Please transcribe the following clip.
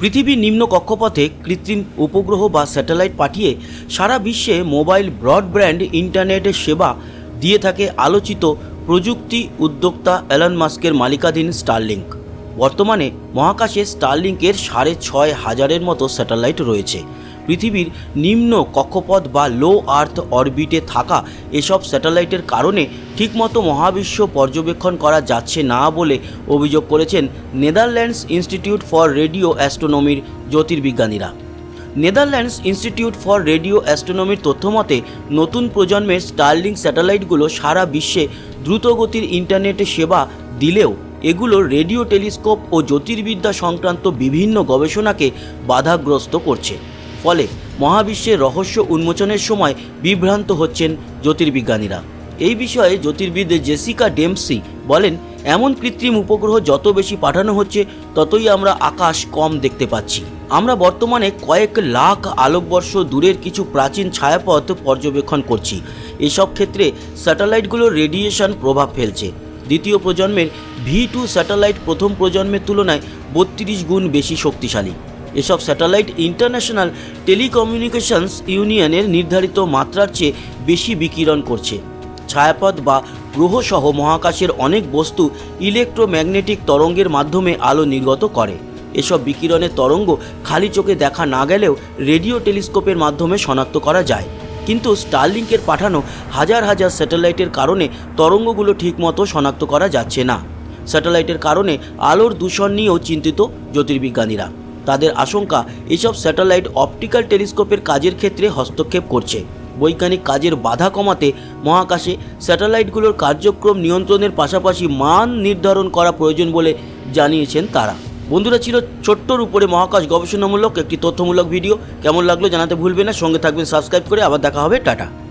পৃথিবীর নিম্ন কক্ষপথে কৃত্রিম উপগ্রহ বা স্যাটেলাইট পাঠিয়ে সারা বিশ্বে মোবাইল ব্রডব্যান্ড ইন্টারনেটের সেবা দিয়ে থাকে আলোচিত প্রযুক্তি উদ্যোক্তা অ্যালান মাস্কের মালিকাধীন স্টারলিংক। বর্তমানে মহাকাশে স্টারলিংকের সাড়ে ছয় হাজারের মতো স্যাটেলাইট রয়েছে। পৃথিবীর নিম্ন কক্ষপথ বা লো আর্থ অরবিটে থাকা এসব স্যাটেলাইটের কারণে ঠিকমতো মহাবিশ্ব পর্যবেক্ষণ করা যাচ্ছে না বলে অভিযোগ করেছেন নেদারল্যান্ডস ইনস্টিটিউট ফর রেডিও অ্যাস্ট্রোনমির জ্যোতির্বিজ্ঞানীরা। নেদারল্যান্ডস ইনস্টিটিউট ফর রেডিও অ্যাস্ট্রোনমির তথ্যমতে, নতুন প্রজন্মের স্টারলিং স্যাটেলাইটগুলো সারা বিশ্বে দ্রুতগতির ইন্টারনেটে সেবা দিলেও এগুলো রেডিও টেলিস্কোপ ও জ্যোতির্বিদ্যা সংক্রান্ত বিভিন্ন গবেষণাকে বাধাগ্রস্ত করছে। ফলে মহাবিশ্বের রহস্য উন্মোচনের সময় বিভ্রান্ত হচ্ছেন জ্যোতির্বিজ্ঞানীরা। এই বিষয়ে জ্যোতির্বিদ জেসিকা ডেমসি বলেন, এমন কৃত্রিম উপগ্রহ যত বেশি পাঠানো হচ্ছে, ততই আমরা আকাশ কম দেখতে পাচ্ছি। আমরা বর্তমানে কয়েক লাখ আলোকবর্ষ দূরের কিছু প্রাচীন ছায়াপথ পর্যবেক্ষণ করছি। এসব ক্ষেত্রে স্যাটেলাইটগুলোর রেডিয়েশন প্রভাব ফেলছে। দ্বিতীয় প্রজন্মের ভি টু স্যাটেলাইট প্রথম প্রজন্মের তুলনায় বত্রিশ গুণ বেশি শক্তিশালী। এসব স্যাটেলাইট ইন্টারন্যাশনাল টেলিকমিউনিকেশনস ইউনিয়নের নির্ধারিত মাত্রার চেয়ে বেশি বিকিরণ করছে। ছায়াপথ বা গ্রহসহ মহাকাশের অনেক বস্তু ইলেকট্রোম্যাগনেটিক তরঙ্গের মাধ্যমে আলো নির্গত করে। এসব বিকিরণের তরঙ্গ খালি চোখে দেখা না গেলেও রেডিও টেলিস্কোপের মাধ্যমে শনাক্ত করা যায়। কিন্তু স্টারলিংকের পাঠানো হাজার হাজার স্যাটেলাইটের কারণে তরঙ্গগুলো ঠিকমতো শনাক্ত করা যাচ্ছে না। স্যাটেলাইটের কারণে আলোর দূষণ নিয়েও চিন্তিত জ্যোতির্বিজ্ঞানীরা। তাদের আশঙ্কা এসব স্যাটেলাইট অপটিক্যাল টেলিস্কোপের কাজের ক্ষেত্রে হস্তক্ষেপ করছে। বৈজ্ঞানিক কাজের বাধা কমাতে মহাকাশে স্যাটেলাইটগুলোর কার্যক্রম নিয়ন্ত্রণের পাশাপাশি মান নির্ধারণ করা প্রয়োজন বলে জানিয়েছেন তারা। বন্ধুরা, ছিল ছোট্টর উপরে মহাকাশ গবেষণামূলক একটি তথ্যমূলক ভিডিও। কেমন লাগল জানাতে ভুলবে না। সঙ্গে থাকবেন, সাবস্ক্রাইব করে। আবার দেখা হবে। টাটা।